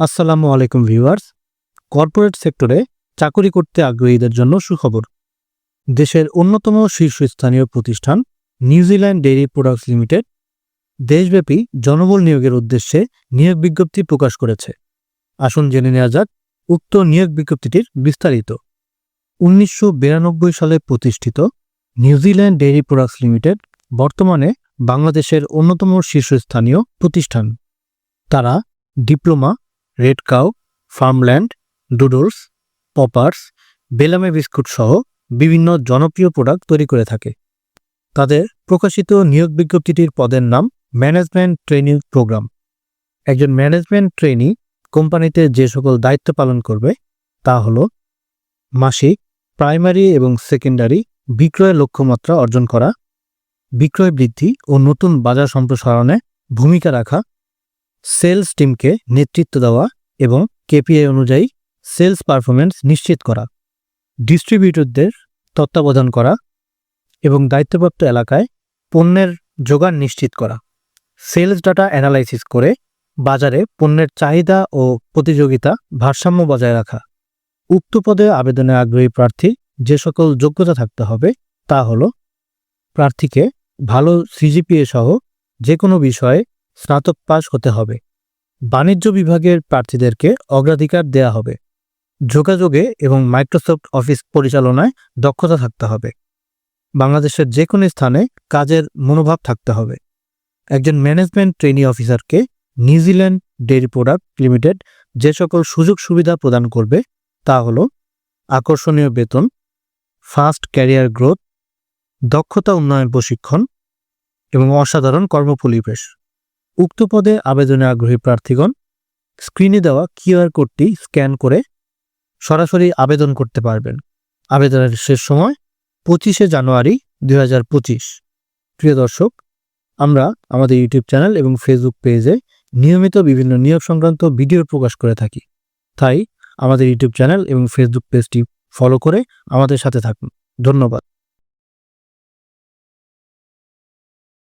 আসসালামু আলাইকুম viewers. Corporate সেক্টরে চাকরি করতে আগ্রহীদের জন্য সুখবর। দেশের অন্যতম শীর্ষস্থানীয় প্রতিষ্ঠান নিউজিল্যান্ড ডেইরি প্রোডাক্টস লিমিটেড দেশব্যাপী জনবল নিয়োগের উদ্দেশ্যে নিয়োগ বিজ্ঞপ্তি প্রকাশ করেছে। আসুন জেনে নেওয়া যাক উক্ত নিয়োগ বিজ্ঞপ্তিটির বিস্তারিত। উনিশশো বিরানব্বই সালে প্রতিষ্ঠিত নিউজিল্যান্ড ডেইরি প্রোডাক্টস লিমিটেড বর্তমানে বাংলাদেশের অন্যতম শীর্ষস্থানীয় প্রতিষ্ঠান। তারা Diploma Red Cow, Farmland, Doodles, Poppers, বেলামে biscuit সহ বিভিন্ন জনপ্রিয় প্রোডাক্ট তৈরি করে থাকে। তাদের প্রকাশিত নিয়োগ বিজ্ঞপ্তিটির পদের নাম ম্যানেজমেন্ট ট্রেনিং প্রোগ্রাম। একজন ম্যানেজমেন্ট ট্রেনি কোম্পানিতে যে সকল দায়িত্ব পালন করবে তা হল মাসিক, প্রাইমারি এবং সেকেন্ডারি বিক্রয় লক্ষ্যমাত্রা অর্জন করা, বিক্রয় বৃদ্ধি ও নতুন বাজার সম্প্রসারণে ভূমিকা রাখা সেলস টিমকে নেতৃত্ব দেওয়া এবং কেপিআই অনুযায়ী সেলস পারফরমেন্স নিশ্চিত করা, ডিস্ট্রিবিউটরদের তত্ত্বাবধান করা এবং দায়িত্বপ্রাপ্ত এলাকায় পণ্যের যোগান নিশ্চিত করা। সেলস ডাটা অ্যানালাইসিস করে বাজারে পণ্যের চাহিদা ও প্রতিযোগিতা ভারসাম্য বজায় রাখা। উক্ত পদে আবেদনে আগ্রহী প্রার্থী যে সকল যোগ্যতা থাকতে হবে তা হল প্রার্থীকে ভালো সিজিপিএ সহ যে কোনো বিষয়ে স্নাতক পাস হতে হবে। বাণিজ্য বিভাগের প্রার্থীদেরকে অগ্রাধিকার দেয়া হবে। যোগাযোগে এবং মাইক্রোসফট অফিস পরিচালনায় দক্ষতা থাকতে হবে। বাংলাদেশের যে কোনো স্থানে কাজের মনোভাব থাকতে হবে। একজন ম্যানেজমেন্ট ট্রেনি অফিসারকে New Zealand dairy product limited যে সকল সুযোগ সুবিধা প্রদান করবে তা হল আকর্ষণীয় বেতন, ফাস্ট ক্যারিয়ার গ্রোথ, দক্ষতা উন্নয়ন প্রশিক্ষণ এবং অসাধারণ কর্মপরিবেশ উক্ত পদে আবেদনে আগ্রহী প্রার্থীগণ স্ক্রিনে দেওয়া কিউআর কোডটি স্ক্যান করে সরাসরি আবেদন করতে পারবেন। আবেদনের শেষ সময় পঁচিশে জানুয়ারি দু হাজার পঁচিশ। প্রিয় দর্শক, আমরা আমাদের ইউটিউব চ্যানেল এবং ফেসবুক পেজে নিয়মিত বিভিন্ন নিয়োগ সংক্রান্ত ভিডিও প্রকাশ করে থাকি। তাই আমাদের ইউটিউব চ্যানেল এবং ফেসবুক পেজটি ফলো করে আমাদের সাথে থাকুন। ধন্যবাদ।